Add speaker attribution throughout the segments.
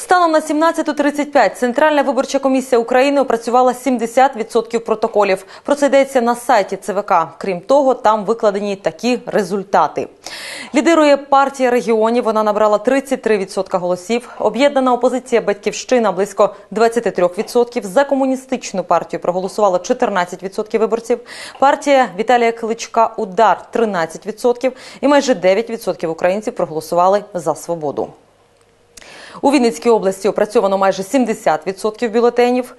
Speaker 1: Станом на 17.35 Центральна виборча комісія України опрацювала 70% протоколів. Про це йдеться на сайті ЦВК. Крім того, там викладені такі результати. Лідирує партія регіонів. Вона набрала 33% голосів. Об'єднана опозиція Батьківщина близько 23%. За комуністичну партію проголосувало 14% виборців. Партія Віталія Кличка Удар 13% і майже 9% українців проголосували за свободу. У Вінницькій області опрацьовано майже 70% бюлетенів.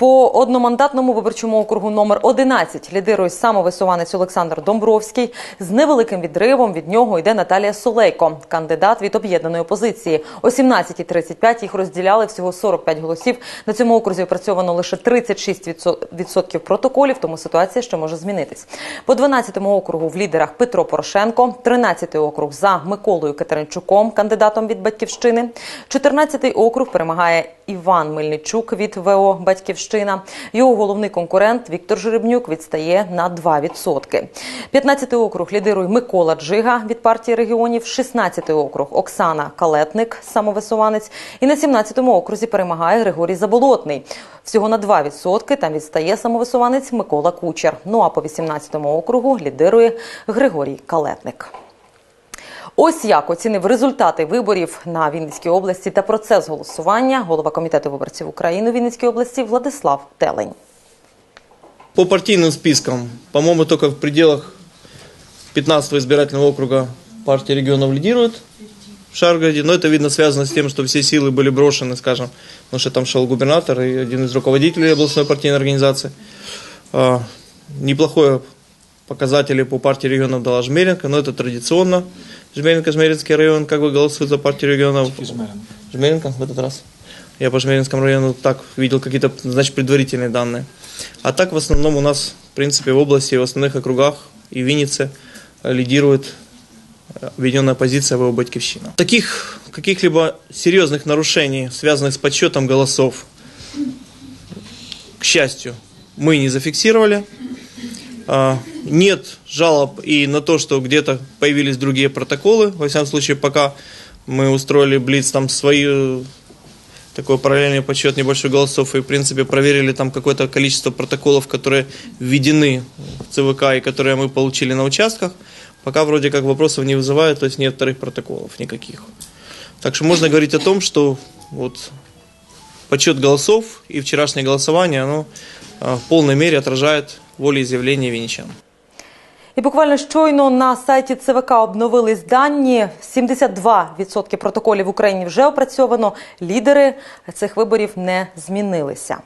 Speaker 1: По одномандатному виборчому округу номер 11 лідирує самовисуванець Олександр Домбровський. З невеликим відривом від нього йде Наталія Солейко, кандидат від об'єднаної опозиції. О 17.35 їх розділяли всього 45 голосів. На цьому окрузі опрацьовано лише 36% протоколів, тому ситуація ще може змінитись. По 12-му округу в лідерах Петро Порошенко, 13-й округ за Миколою Катеринчуком, кандидатом від Батьківщини. 14-й округ перемагає Іван Мельничук від ВО Батьківщина. Його головний конкурент Віктор Жеребнюк відстає на 2%. 15-й округ лідирує Микола Джига від партії регіонів. 16-й округ Оксана Калетник, самовисуванець. І на 17-му окрузі перемагає Григорій Заболотний. Всього на 2% там відстає самовисуванець Микола Кучер. Ну а по 18-му округу лідирує Григорій Калетник. Ось як оцінив результати виборів на Вінницькій області та процес голосування голова комітету виборців України у Вінницькій області Владислав Телень.
Speaker 2: По партийным спискам, по-моему, только в пределах 15 избирательного округа партия регионов лидирует в Шаргороде, но это, видно, связано с тем, что все силы были брошены, скажем, потому что там шел губернатор и один из руководителей областной партийной организации. А, Неплохое показатели по партии регионов дала Жмеренко, но это традиционно. Жмеренко, Жмеринский район, как вы голосуете за партию регионов? Жмеренко в этот раз. Я по Жмеринскому району так видел какие-то, значит, предварительные данные. А так в основном у нас, в принципе, в области, в основных округах и Виннице э, лидирует э, объединенная позиция ВО «Батькивщина». Таких каких-либо серьезных нарушений, связанных с подсчетом голосов, к счастью, мы не зафиксировали. А, Нет жалоб и на то, что где-то появились другие протоколы. Во всяком случае, пока мы устроили Блиц там свои э, такой параллельный подсчет небольших голосов и, в принципе, проверили там какое-то количество протоколов, которые введены в ЦВК и которые мы получили на участках. Пока вроде как вопросов не вызывает, то есть нет вторых протоколов никаких. Так что можно говорить о том, что вот подсчет голосов и вчерашнее голосование, оно а, в полной мере отражает волеизъявление венечан.
Speaker 1: І буквально щойно на сайті ЦВК обновились дані. 72% протоколів в Україні вже опрацьовано. Лідери цих виборів не змінилися.